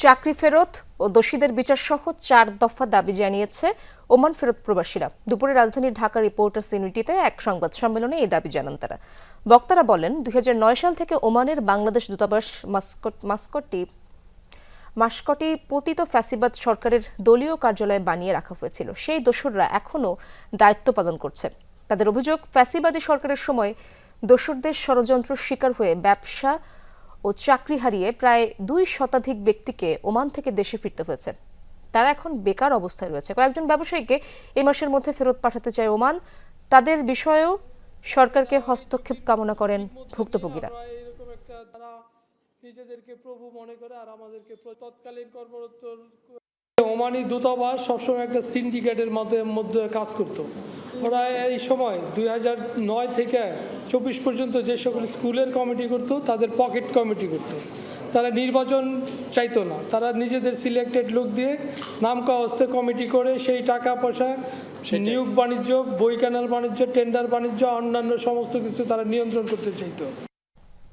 চাকরি ফেরত ও দোষীদের বিচার সহ চার দফা দাবি জানিয়েছে ওমান ফেরত প্রবাসীরা। দুপুরে রাজধানীর ঢাকা রিপোর্টার্স ইউনিটিতে এক সংবাদ সম্মেলনে এই দাবি জানান তারা। বক্তারা বলেন, দুই সাল থেকে ওমানের বাংলাদেশ দূতাবাস মাস্কট মাস্কটি পতিত ফ্যাসিবাদ সরকারের দলীয় কার্যালয়ে বানিয়ে রাখা হয়েছিল। সেই দোসররা এখনও দায়িত্ব পালন করছে। তাদের অভিযোগ, ফ্যাসিবাদী সরকারের সময় দোসরদের ষড়যন্ত্র শিকার হয়ে ব্যবসা ও চাকরি হারিয়ে প্রায় দুই শতাধিক ব্যক্তিকে ওমান থেকে দেশে ফিরতে হয়েছে। তারা এখন বেকার অবস্থায় রয়েছে। কয়েকজন ব্যবসায়ীকে এই মাসের মধ্যে ফেরত পাঠাতে চায় ওমান। তাদের বিষয়েও সরকারকে হস্তক্ষেপ কামনা করেন ভুক্তভোগীরা। নিজেদেরকে প্রভু মনে করে আর আমাদেরকে তৎকালীন কর্মরত ওমানি দূতাবাস সবসময় একটা সিন্ডিকেটের মধ্যে মধ্যে কাজ করত। ওরা এই সময় দুই থেকে চব্বিশ পর্যন্ত যে সকল স্কুলের কমিটি করত তাদের পকেট কমিটি করত। তারা নির্বাচন চাইতো না। তারা নিজেদের সিলেক্টেড লোক দিয়ে নামকা হস্তে কমিটি করে সেই টাকা পয়সা নিয়োগ বাণিজ্য বই কেনার বাণিজ্য টেন্ডার বাণিজ্য অন্যান্য সমস্ত কিছু তারা নিয়ন্ত্রণ করতে চাইতো।